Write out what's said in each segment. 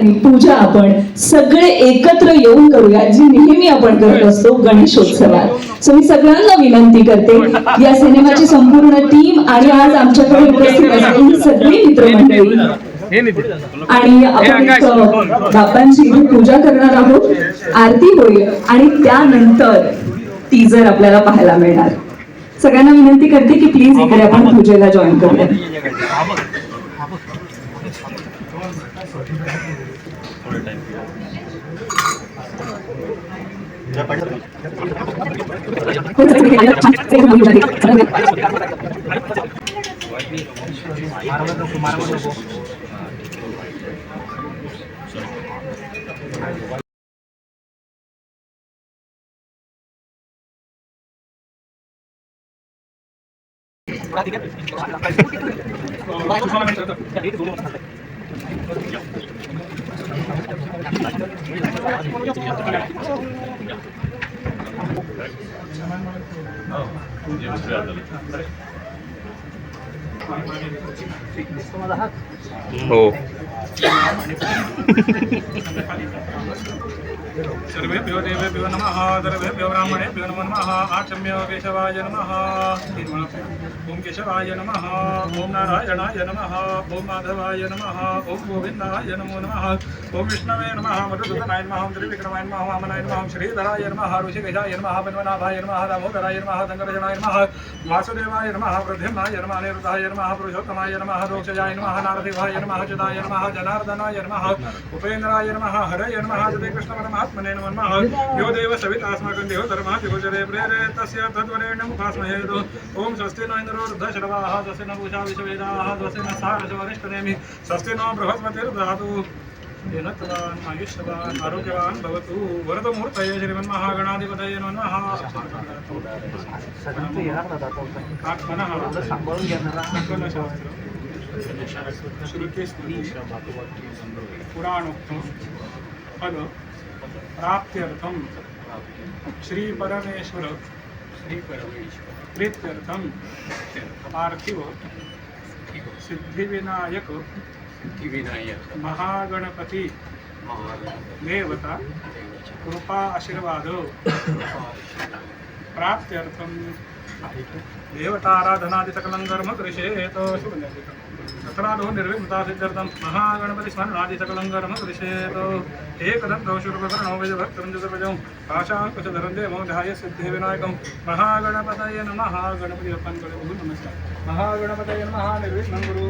आणि पूजा आपण सगळे एकत्र येऊन करूया जी नेहमी आपण करत असतो गणेशोत्सवात. सो मी सगळ्यांना विनंती करते या सिनेमाची संपूर्ण टीम आणि आज आमच्याकडे उपस्थित असलेली सगळी मित्रमंडळी. आणि आपण एक, पूजा करणार आहोत आरती होईल आणि त्यानंतर टीजर आपल्याला पाहायला मिळणार. सगळ्यांना विनंती करते की प्लीज इकडे आपण पूजेला जॉईन करूया. बड़ा ठीक है बड़ा कुछ समय में चलता है ये तो दोनों पास है Oo. Oh. सर्वेभ्यो देवेभ्यो नमः सर्वेभ्यो ब्राह्मणेभ्यो नमो नमः आचम्य केशवाय नमः ॐ केशवाय नमः ॐ नारायणाय नमः ॐ माधवाय नमः ॐ गोविन्दाय नमो नमः ॐ विष्णवे नमः मधुसूदनाय नमः ॐ त्रिविक्रमाय नमः वामनाय नमः ॐ श्रीधराय नमः ऋषिकेशाय नमः पद्मनाभाय नमः दामोदराय नमः शङ्करजनाय नमः वासुदेवाय नमः प्रद्युम्नाय नमः अनिरुद्धाय नमः पुरुषोत्तमाय नमः रोक्षजाय नमः नारदेवाय नमः जदाय नमः जनार्दनाय नमः उपेन्द्राय नमः हरय नमः श्री आत्मने परमात्मने नमः यो देव सवित अस्माकं देव धर्मः दिगोचरे प्रेरेतस्य तद्वरेण्यं उपास्महे ॐ स्वस्ति नो इन्द्रो वृद्धशरवाः स्वस्ति न पूषा विश्ववेदाः स्वस्ति न सारसवरिष्ठनेमि स्वस्ति नो बृहस्पतिर्दधातु येन तदान् आयुष्यवान् आरोग्यवान् भवतु। वरदमूर्तये श्रीमन्महागणाधिपतये नमः। आत्मनः सकलशास्त्र श्रुतिस्मृती पुराणोक्तं प्राप्त्यर्थं श्री परमेश्वर श्री परमेश्वर प्रीत्यर्थं पार्थिव। सिद्धिविनायक। सिद्धिविनायक महागणपति। देवता। कृपा आशीर्वाद। प्राप्त्यर्थं देवताराधनादि सकलं कर्म कृषेत तत्रादो निर्विघ्नता అపరాధో నిర్విఘ్నతాసిద్ధ్యర్థం మహాగణపతి స్మరణ ఆది సకలంగరమ విషేతో ఏకదం కౌశురపద నవజ భక్తరంజసపజం పాశాంకుశ ధరందే మమ ధ్యాయ సిద్ధి వినాయకం మహాగణపతయ నమ గణపతి అప్పన్ గణపతి నమస్కారం మహాగణపతయ నమ నిర్విఘ్నం గురు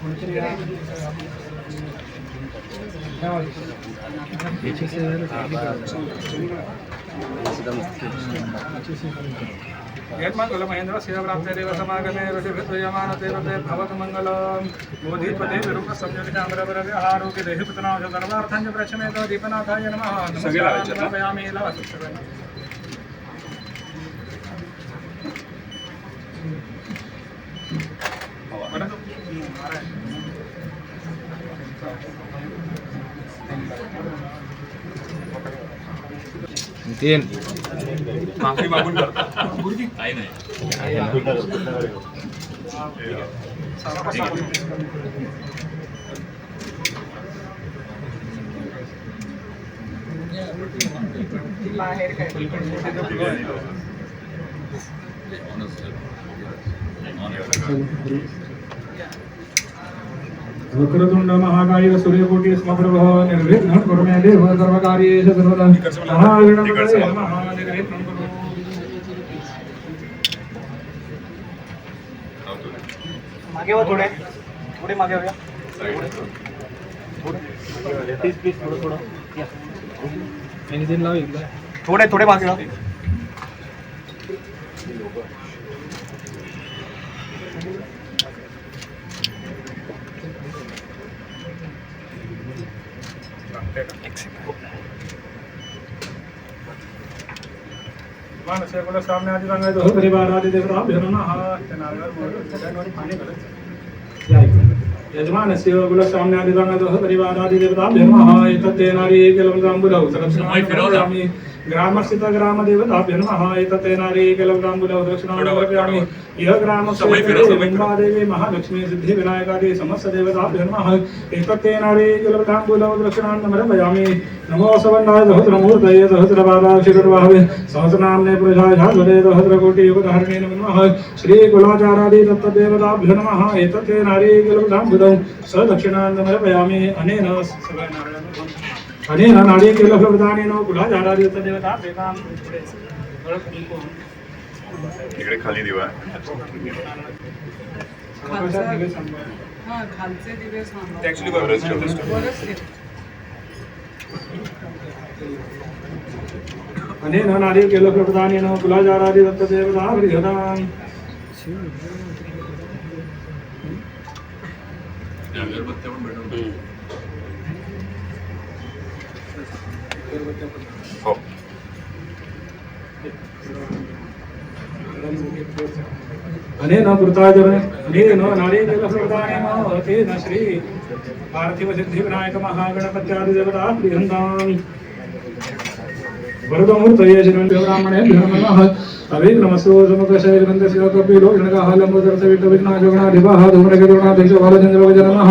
కొంచెం महेन्द्र शिव प्राप्ते देव समागमे ऋषिभिद्वयमान देवते भवतु मङ्गलम् बोधिपते विरूप संयोगिताम्रवर विहारोग्य देहि पुतनाश सर्वार्थं च प्रचमेत दीपनाथाय नमः लवसुक्षवेन तीन माफी मागून करता काही नाही वक्रतुंड महाकाय सूर्यकोटी स्मप्रभो निर्विघ्नं कुरु मे देव सर्वकार्येषु सर्वदा कुरु मागे वा थोडे थोडे मागे व्हा प्लीज प्लीज थोडं थोडं थोडे थोडे मागे बोला सामने आदि सांगायचं हो परिवार आदि देवता भेटून हा त्या हाँ मोडून त्याच्यावर पाणी घालायचं या यजमान सेवा सामने आदि सांगायचं हो परिवार आदि देवता भेटून हा एतत् ते नारी केलं जांबुलौ समय फिरवला. आम्ही ग्रामस्थित ग्रामदेवताभ्यो नमः एतते नारीकलवदाम्बुलौ दक्षिणामि इह समय फिरा, समय महालक्ष्मी सिद्धि विनायकादि समस्त देवताभ्यो नमः एतते नारीकलवदाम्बुलौ दक्षिणान्नमर्पयामि नमो सवन्नाय सहस्रमूर्तये सहस्रपादाक्षिकर्वाहवे सहस्रनाम्ने झालवे सहस्रकोटियुगधारिणे नमः श्रीकुलाचारादि दत्तदेवताभ्यो नमः एतते नारीकलवदाम्बुलौ स दक्षिणान्नमर्पयामि अनेन सर्वनारायणं अनेन नारीकेलफलप्रदानेन कुलाचारादि दत्तदेवताभ्यां इकडे खाली दिवा। हा खालचे दिवे सांगा ऍक्च्युली बरंच ठेवलं. बरंच आहे. अनेन नारीकेलफलप्रदानेन कुलाचारादि दत्तदेवताभ्यां अगरबत्त्या पण भेटून అనేన కృతాజన అనేన నారీకుల ప్రదానమో శ్రీ. పార్థివ సిద్ధి వినాయక మహాగణపత్యాది దేవతా ప్రియందామి వరదమూర్తయేజనం బ్రాహ్మణే నమః అవిక్రమస్తో సముఖశైరంతశివకపిలో ఇణగాహాలంబోదర్శవిఘ్నాజగుణాధిభాధూమరగరుణాధిజవాలచంద్రవజనమః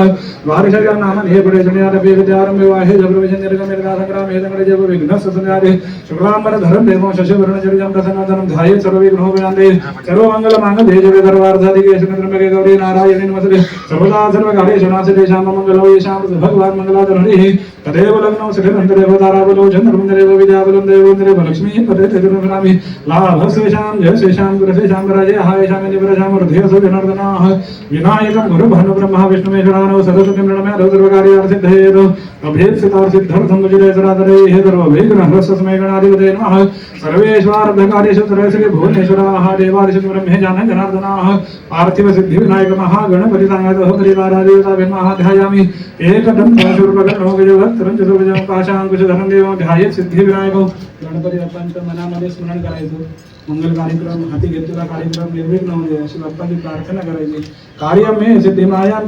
వారిషయానామనేపడేజనయానపే విద్యారంభ్యవాహే జపవిజంజరగమిర్గాధగ్రామే సంగడజేవ విఘ్నస్వసంజారే శుక్లాంబరధరం దేవం శశివరుణచర్యం ప్రసన్నధనం ధాయే సర్వవిఘ్నోపయాందే సర్వమంగళమాంగదేజవిధర్వార్థాదికేశమింద్రమగే గౌరీ నారాయణి నమస్తే సర్వదా సర్వకారేషు నాశదేశామ మంగళో యేషాం భగవాన్ మంగళాధర హరి येषां तदेव लग्नौ सुखमन्तरेव ताराबलो चन्द्रमन्दरेव विद्याबलं देवोन्दरेव लक्ष्मीः पदे चतुर्भरामि लाभस्वेषां जयस्वेषां गुरस्वेषां वराजय हायेषां निवरषां हृदयसु जनार्दनाः विनायकं गुरुभानुब्रह्मा विष्णुमेश्वरानौ सरस्वतीं रणमे सर्वकार्यार्थसिद्धयेतु अभीप्सितार्थिद्धर्थं विजय सरादरैः सर्वविघ्नहृस्वस्मै गणाधिपते नमः सर्वेश्वार्धकार्येषु सर्वश्री भुवनेश्वराः देवादिषु ब्रह्मे जान जनार्दनाः पार्थिवसिद्धिविनायक महागणपतितायतः परिवारादेवताभिन्माः ध्यायामि एकदं शूर्पगणो गजवक्त्रं चतुर्भुजं पाशाङ्कुशधरं देवं ध्यायेत् सिद्धिविनायकं गणपती बाप्पांचं मनामध्ये स्मरण करायचं मंगल कार्यक्रम घेतलेला कार्यक्रम निर्विघ्न अशी प्रार्थना करायची कार्य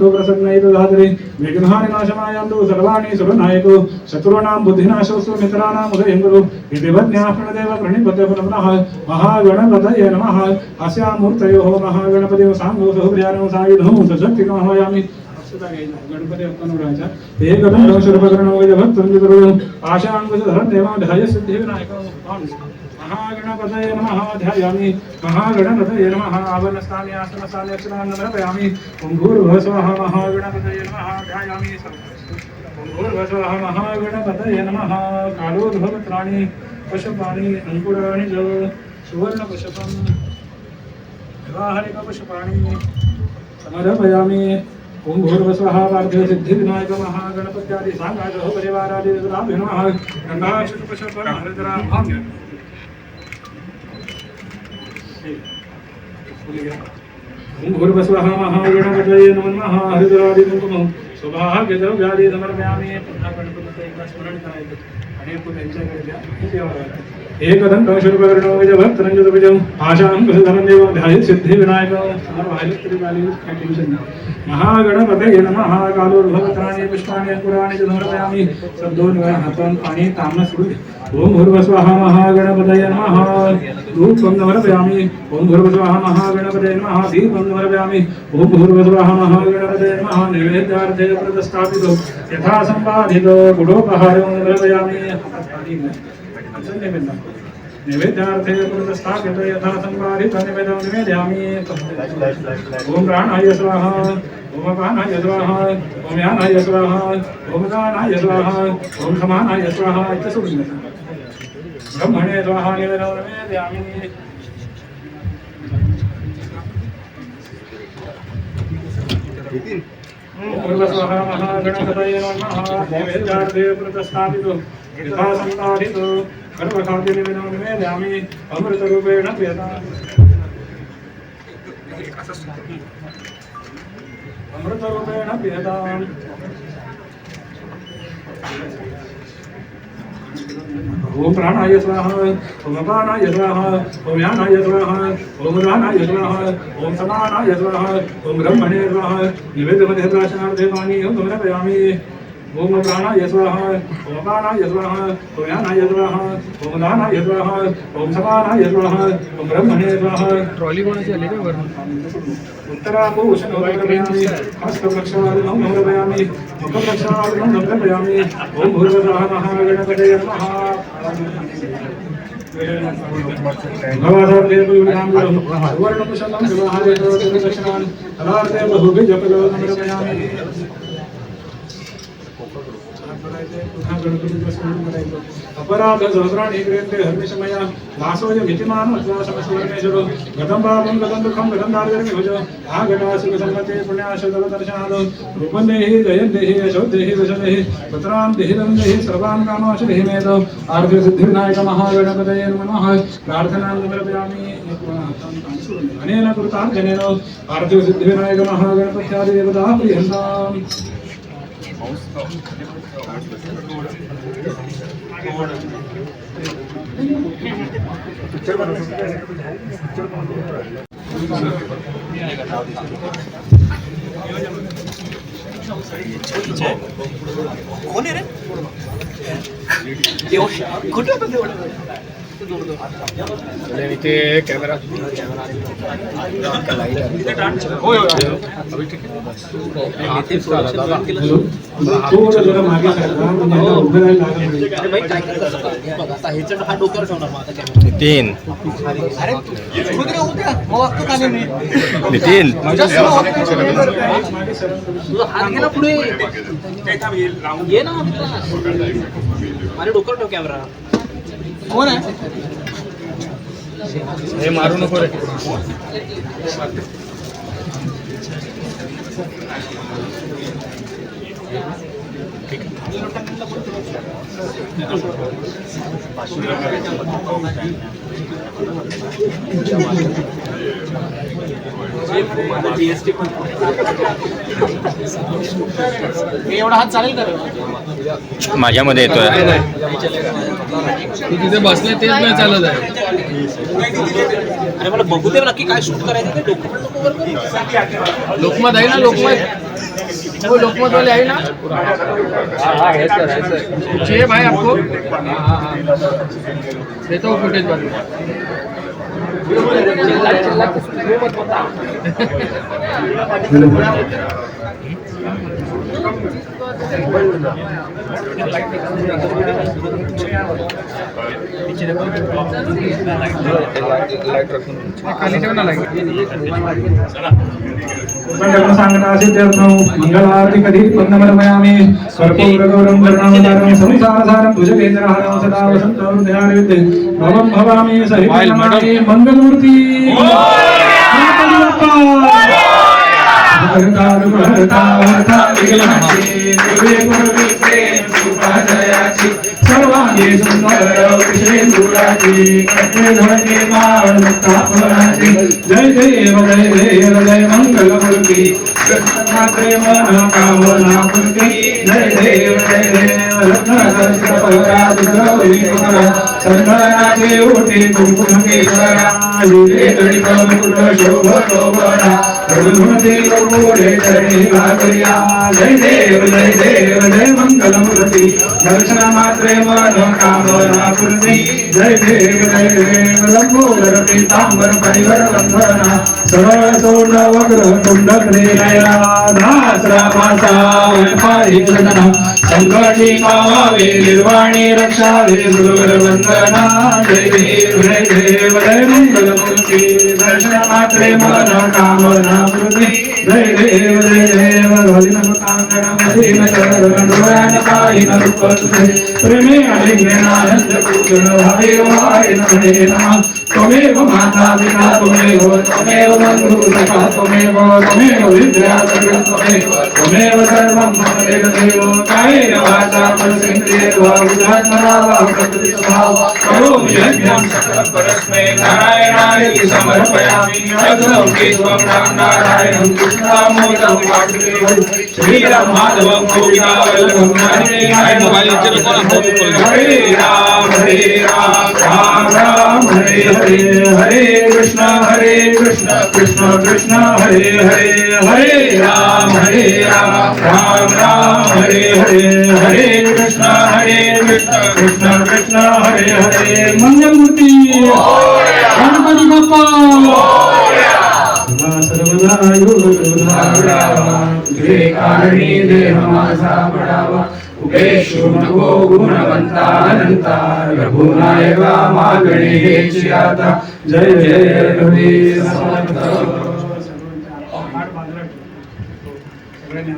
प्रसन्न सर्वाणि पुनः महागणपतये नमः ఏకదం దోషరూపకరణం వైదభక్తం ఆశాంకుశధరం దేవాధ్యాయ సిద్ధి వినాయకం మహాగణపతయ నమ ధ్యాయామి మహాగణపతయ నమ ఆవరణస్థాని ఆసనస్థాని అక్షరాన్ని అంగూర్భస్వాహ మహాగణపతయ నమ ధ్యాయామి అంగూర్భస్వాహ మహాగణపతయ నమ కాలోద్భవత్రాణి పశుపాణి అంకురాణి జో సువర్ణపుషపం వివాహరికపుషపాణి సమర్పయామి च सुवर्णपुष्पं विवाहरिकपुष्पाणि समर्पयामि ओम भूर्भुवस्वः पार्थिव सिद्धिविनायक महागणपत्यादि साङ्गाजो परिवारादि देवताभ्यो नमः गङ्गाक्षुतपुष्पहरिद्राभाम्य ओम भूर्भुवस्वः महागणपतये नमः हरिद्रादि कुंकुमं सौभाग्यद्रव्यादि समर्पयामि पुन्हा गणपतीचं एकदा स्मरण करायचं आणि तो त्यांच्याकडे द्या देवाला एकदं कंशरूपकर्णोज भक्तरंजतुजम आशां कसधनंदेव ध्यायेत सिद्धिविनायकं सर्वाहित त्रिकाली काय टेन्शन महागणपते नमः महाकालो भगवतानि पुष्पाणि पुराणि च समर्पयामि शब्दोन्वय हातान पाणी तामना सोडू ओम भूर्भस्वः महागणपतये नमः। धूपं समर्पयामि। ओम भूर्भस्वः महागणपतये नमः। दीपं समर्पयामि। ओम भूर्भस्वः महागणपतये नमः। नैवेद्यार्थे प्रतिष्ठापितो। यथा सम्पादितो गुडोपहारं पाणी नैवेद्यार्थे प्रतिष्ठापितो। यथा सम्पादितो निवेदं निवेदयामि। ओम प्राणाय स्वाहा। ओम अपानाय स्वाहा। ओम यानाय स्वाहा। ओम दानाय स्वाहा। ओम समानाय स्वाहा। द्या ब्रह्मणे स्वाहा निवेदं निवेदयामि ओम स्वाहा महागणपतये नमः नैवेद्यार्थे प्रतिष्ठापितो यथा सम्पादितो कर्मखाद्य निवेदं निवेदयामि अमृतरूपेण प्रियताम् अमृतरूपेण प्रियताम् ఓం ప్రాణాయ స్వాహ ఓం అపానాయ స్వాహ ఓం యానాయ స్వాహ ఓం రాణాయ స్వాహ ఓం సమానాయ స్వాహ ఓం బ్రహ్మణే స్వాహ నివేదమధే ప్రాశనార్థే పానీయం గమనపయామి. ओम प्राणाय स्वाहा ओम अपानाय स्वाहा ओम ओम दानाय स्वाहा ओम समानाय स्वाहा ओम ब्रह्मणे स्वाहा ट्रॉली कोणाची आली का वरून उत्तरापूषणोदयामि हस्तप्रक्षालनं नमयामि मुखप्रक्षालनं नमयामि ॐ भूर्भुवः महागणपतये नमः विवाहाय बहुभिजपलोकमयामि अपराध सहस्राणि क्रियन्ते हर्निशमया दासोय मितिमानो अश्वासमस्वर्णेश्वरो गतं पापं गतं दुःखं गतं दार्जन्यं भुज आगता सुखसम्मते पुण्याशतव दर्शनाद रूपं देहि जयं देहि यशो देहि दश देहि पुत्रां देहि दं देहि सर्वान् कामाशु देहि मेद आर्थिकसिद्धिविनायक महागणपतये नमः प्रार्थनां समर्पयामि अनेन कृतार्जनेन आर्थिकसिद्धिविनायक महागणपत्यादिदेवताः प्रियन्ताम्। कोण आहे रे 이제 권해래? कुठे ते कॅमेरा नितीन. नितीन. पुढे ये ना माझ्या डोक्यावर ठेव कॅमेरा कोण आहे? हे मारू नको रे. माझा जीएसटी पण हे एवढा हात चालेल का? माझ्यामध्ये येतोय तू तिथे बसले तेच नाही चालत आहे अरे मला बघू दे नक्की काय शूट करायचं ते. लोकमत आहे ना लोकमत वो लोकमत वाले आहे ना? चाहिए भाई आपको। देता हूँ फुटेज बाद चिल्ला वो खाली ठेव ना लागेल मंगलम सांगता सिद्ध्यर्थं मंगलारती कधी पन्नमर्पयामि कर्पूरगौरं करुणावतारं संसारसारं भुजगेन्द्रहारं सदा वसन्तं हृदयारविद्ये भवं भवामि सहितनामि मंगलमूर्ती गणपती बाप्पा धरणे माळ मुक्तापराची जय देव जय देव, जय मंगलमूर्ती। कृष्णाचे कामना पूर्ती जय देव जय देव रत्न ओटे कुंकुम केशरा जिरे शोभ शोभना रघुमते गोडे चरणी लागरिया जय देव जय देव, जय मंगलमूर्ती। दर्शन मात्रे मन कामना पूर्ती जय देव जय देव लंबोदर पीतांबर परिवर बंधना सरळ सोड वग्र कुंड क्रीडया दासरा मासा वनपारी कृष्णा संकटी पावावे निर्वाणी रक्षावे गुरुवर वंदना जय देव जय देव जय मंगलमूर्ती दर्शन मात्रे मन कामना पूर्ती जय देव जय देव हरिनम कांगणम चरण डोळ्यान पाहिन रूप तुझे प्रेमे अलिंगनानंद पूजन हरे वाय नमः नमः त्वमेव माता पिता त्वमेव त्वमेव बन्धु सखा त्वमेव त्वमेव विद्या त्वमेव त्वमेव सर्वं मम देवदेव कायेन वाचा मनसेन्द्रियेर्वा बुद्धात्मना वा प्रकृतिस्वभाव करोमि यज्ञं सकलं परस्मै नारायणाय समर्पयामि अग्नौ केशवं राम नारायणं। कृष्णामोदं वासुदेवं श्रीराम माधवम गोपिका वल्लभम राधे मोबाइल नीचे रखो ना, बहुत ऊपर हरे राम हरे राम राम राम हरे हरे हरे कृष्ण हरे कृष्ण कृष्ण कृष्ण हरे हरे हरे राम हरे राम राम राम हरे हरे हरे कृष्ण हरे कृष्ण कृष्ण कृष्ण हरे हरे मंगलमूर्ती। गणपती बाप्पा। सर्वदा तुझे कारणी देह माझा उपेशु नको गुणवंता अनंता रघुनायका मागणे आता जय जय रघुवीर समर्थ। सगळ्यांनी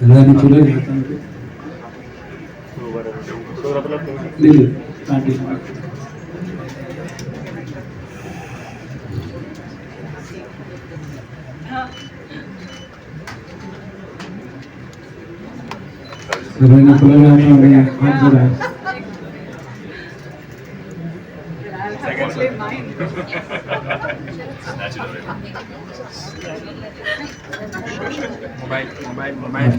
फुलं घ्या दिली कांडी सगळ्यांनी फुलं घ्या मोबाईल मोबाईल मोबाईल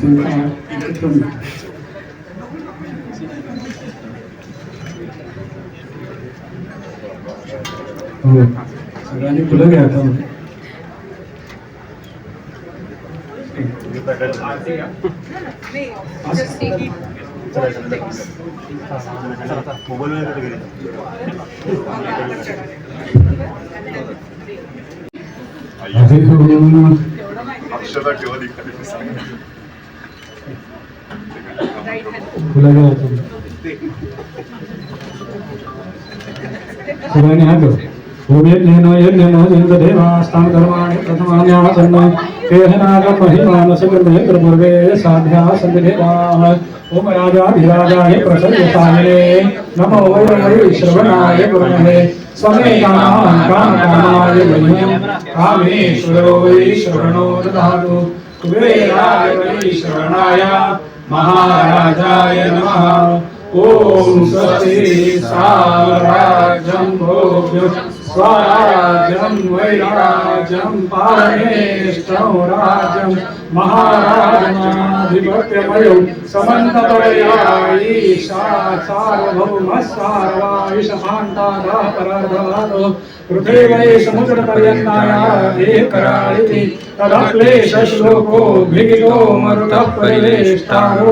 हो सगळ्यांनी फुलं घ्या आता Me, just take it. अक्षता केव्हा जोडा ओम यज्ञेन यज्ञेन जिन्ददेवास्तां कर्माणि प्रथमान्यासन्न केहनागं महिमानसगर्भेन्द्रपूर्वे साध्या सन्निधेवाः ॐ राजाधिराजाय प्रसन्नसायिने नमो वै श्रवणाय गुरुमहे। स्वमे कामान् कामकामाय मह्यं कामेश्वरो वै श्रवणाय महाराजाय नमः ॐ स्वस्ति साम्राज्यं भोग्यं स्वराज्यं वैराज्यं पारणेष्ठं राज्यं महाराजनाधिपत्यमयो समन्ततया सार्वभौमः सार्वायुषमान्तादाः परार्धवादो पृथिवै समुद्रपर्यन्ताया एकराळिति तदक्लेशश्लोको भिगितो मरुतः परिवेष्टारो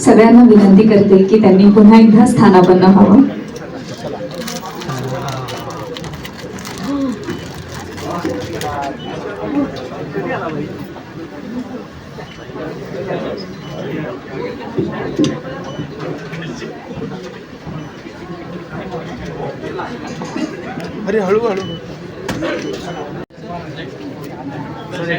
सगळ्यांना विनंती करते की त्यांनी पुन्हा एकदा स्थानापन्न व्हावं.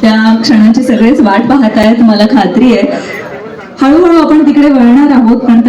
त्या क्षणाची सगळेच वाट पाहत आहेत मला खात्री आहे. हळूहळू आपण तिकडे वळणार आहोत पण